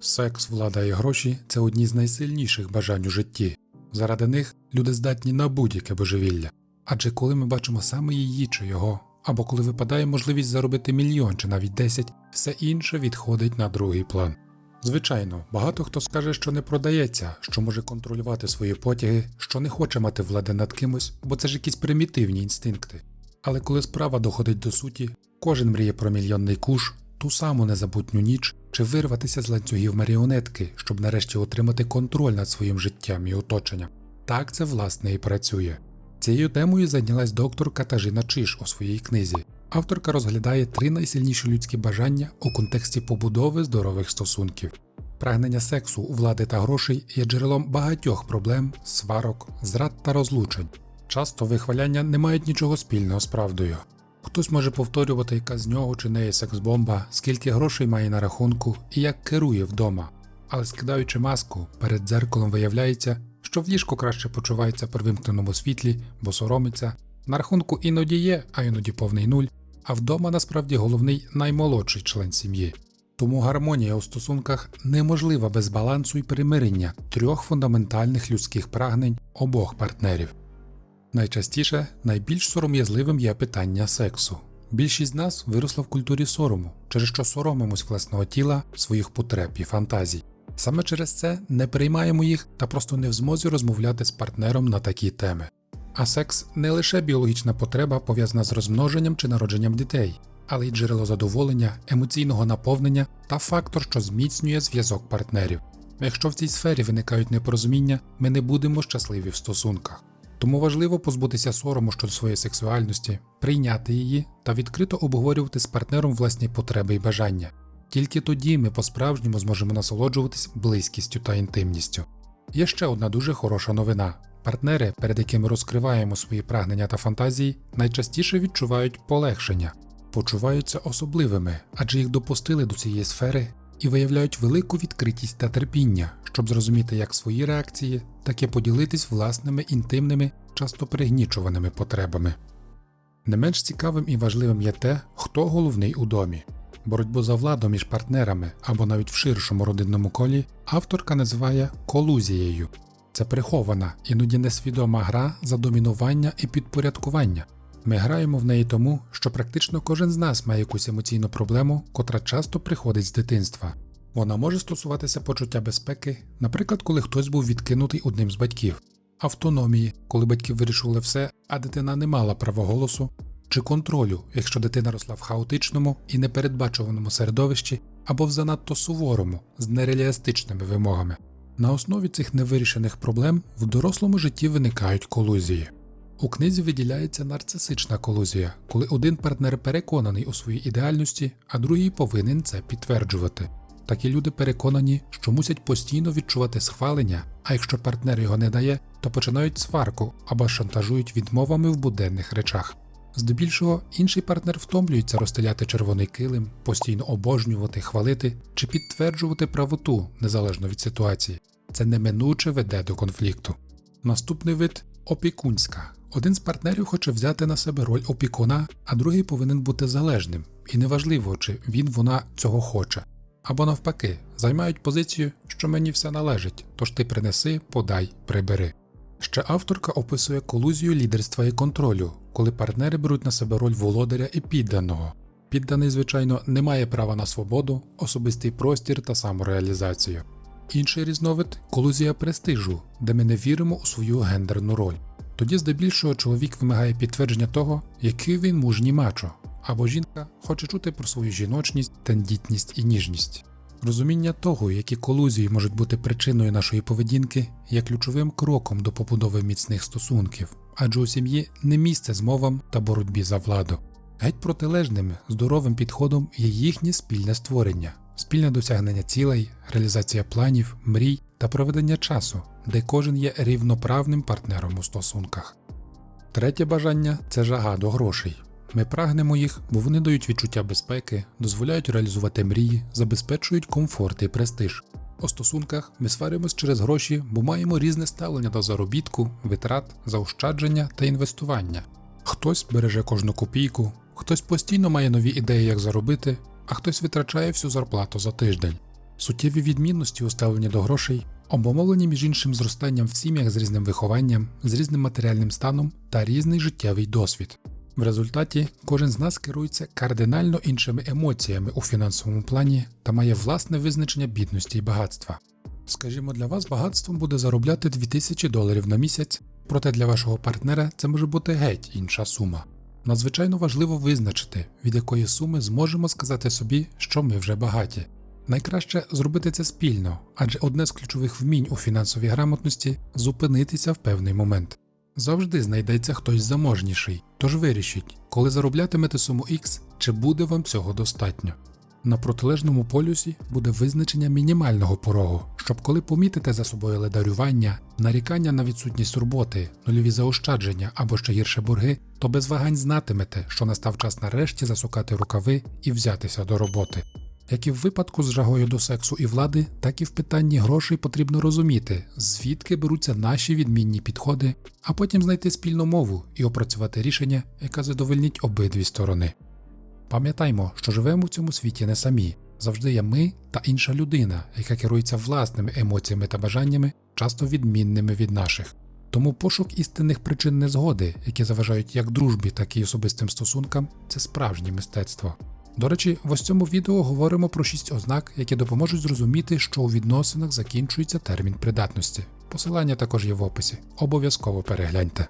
Секс, влада і гроші це одні з найсильніших бажань у житті. Заради них люди здатні на будь-яке божевілля. Адже коли ми бачимо саме її чи його, або коли випадає можливість заробити мільйон чи навіть 10, все інше відходить на другий план. Звичайно, багато хто скаже, що не продається, що може контролювати свої потяги, що не хоче мати влади над кимось, бо це ж якісь примітивні інстинкти. Але коли справа доходить до суті, кожен мріє про мільйонний куш, ту саму незабутню ніч чи вирватися з ланцюгів маріонетки, щоб нарешті отримати контроль над своїм життям і оточенням. Так це власне і працює. Цією темою зайнялась доктор Катажина Чиш у своїй книзі. Авторка розглядає три найсильніші людські бажання у контексті побудови здорових стосунків. Прагнення сексу, влади та грошей є джерелом багатьох проблем, сварок, зрад та розлучень. Часто вихваляння не мають нічого спільного з правдою. Хтось може повторювати, яка з нього чи неї секс-бомба, скільки грошей має на рахунку і як керує вдома. Але скидаючи маску, перед дзеркалом виявляється, що в ліжку краще почувається при вимкненому світлі, бо соромиться. На рахунку іноді є, а іноді повний нуль, а вдома насправді головний наймолодший член сім'ї. Тому гармонія у стосунках неможлива без балансу і примирення трьох фундаментальних людських прагнень обох партнерів. Найчастіше найбільш сором'язливим є питання сексу. Більшість з нас виросла в культурі сорому, через що соромимось власного тіла, своїх потреб і фантазій. Саме через це не приймаємо їх та просто не в змозі розмовляти з партнером на такі теми. А секс не лише біологічна потреба, пов'язана з розмноженням чи народженням дітей, але й джерело задоволення, емоційного наповнення та фактор, що зміцнює зв'язок партнерів. Якщо в цій сфері виникають непорозуміння, ми не будемо щасливі в стосунках. Тому важливо позбутися сорому щодо своєї сексуальності, прийняти її та відкрито обговорювати з партнером власні потреби і бажання. Тільки тоді ми по-справжньому зможемо насолоджуватись близькістю та інтимністю. Є ще одна дуже хороша новина. Партнери, перед якими розкриваємо свої прагнення та фантазії, найчастіше відчувають полегшення, почуваються особливими, адже їх допустили до цієї сфери і виявляють велику відкритість та терпіння, щоб зрозуміти як свої реакції, так і поділитись власними інтимними, часто пригнічуваними потребами. Не менш цікавим і важливим є те, хто головний у домі. Боротьбу за владу між партнерами або навіть в ширшому родинному колі авторка називає колузією. Це прихована, іноді несвідома гра за домінування і підпорядкування. Ми граємо в неї тому, що практично кожен з нас має якусь емоційну проблему, котра часто приходить з дитинства. Вона може стосуватися почуття безпеки, наприклад, коли хтось був відкинутий одним з батьків, автономії, коли батьки вирішували все, а дитина не мала права голосу, чи контролю, якщо дитина росла в хаотичному і непередбачуваному середовищі або в занадто суворому, з нереалістичними вимогами. На основі цих невирішених проблем в дорослому житті виникають колузії. У книзі виділяється нарцисична колузія, коли один партнер переконаний у своїй ідеальності, а другий повинен це підтверджувати. Такі люди переконані, що мусять постійно відчувати схвалення, а якщо партнер його не дає, то починають сварку або шантажують відмовами в буденних речах. Здебільшого інший партнер втомлюється розстеляти червоний килим, постійно обожнювати, хвалити чи підтверджувати правоту незалежно від ситуації. Це неминуче веде до конфлікту. Наступний вид опікунська. Один з партнерів хоче взяти на себе роль опікуна, а другий повинен бути залежним, і неважливо, чи він вона цього хоче. Або навпаки, займають позицію, що мені все належить, тож ти принеси, подай, прибери. Ще авторка описує колузію лідерства і контролю, коли партнери беруть на себе роль володаря і підданого. Підданий, звичайно, не має права на свободу, особистий простір та самореалізацію. Інший різновид колузія престижу, де ми не віримо у свою гендерну роль. Тоді здебільшого чоловік вимагає підтвердження того, який він мужній мачо, або жінка хоче чути про свою жіночність, тендітність і ніжність. Розуміння того, які колузії можуть бути причиною нашої поведінки, є ключовим кроком до побудови міцних стосунків, адже у сім'ї не місце змовам та боротьбі за владу. Геть протилежним, здоровим підходом є їхнє спільне створення, спільне досягнення цілей, реалізація планів, мрій та проведення часу, де кожен є рівноправним партнером у стосунках. Третє бажання це жага до грошей. Ми прагнемо їх, бо вони дають відчуття безпеки, дозволяють реалізувати мрії, забезпечують комфорт і престиж. У стосунках ми сваримось через гроші, бо маємо різне ставлення до заробітку, витрат, заощадження та інвестування. Хтось береже кожну копійку, хтось постійно має нові ідеї, як заробити, а хтось витрачає всю зарплату за тиждень. Суттєві відмінності у ставленні до грошей, обумовлені між іншим зростанням в сім'ях з різним вихованням, з різним матеріальним станом та різний життєвий досвід. В результаті кожен з нас керується кардинально іншими емоціями у фінансовому плані та має власне визначення бідності і багатства. Скажімо, для вас багатством буде заробляти 2000 доларів на місяць, проте для вашого партнера це може бути геть інша сума. Надзвичайно важливо визначити, від якої суми зможемо сказати собі, що ми вже багаті. Найкраще зробити це спільно, адже одне з ключових вмінь у фінансовій грамотності зупинитися в певний момент. Завжди знайдеться хтось заможніший, тож вирішіть, коли зароблятимете суму X, чи буде вам цього достатньо. На протилежному полюсі буде визначення мінімального порогу, щоб коли помітите за собою ледарювання, нарікання на відсутність роботи, нульові заощадження або ще гірше борги, то без вагань знатимете, що настав час нарешті засукати рукави і взятися до роботи. Як і в випадку з жагою до сексу і влади, так і в питанні грошей потрібно розуміти, звідки беруться наші відмінні підходи, а потім знайти спільну мову і опрацювати рішення, яке задовольнить обидві сторони. Пам'ятаймо, що живемо в цьому світі не самі. Завжди є ми та інша людина, яка керується власними емоціями та бажаннями, часто відмінними від наших. Тому пошук істинних причин незгоди, які заважають як дружбі, так і особистим стосункам, це справжнє мистецтво. До речі, в ось цьому відео говоримо про шість ознак, які допоможуть зрозуміти, що у відносинах закінчується термін придатності. Посилання також є в описі. Обов'язково перегляньте.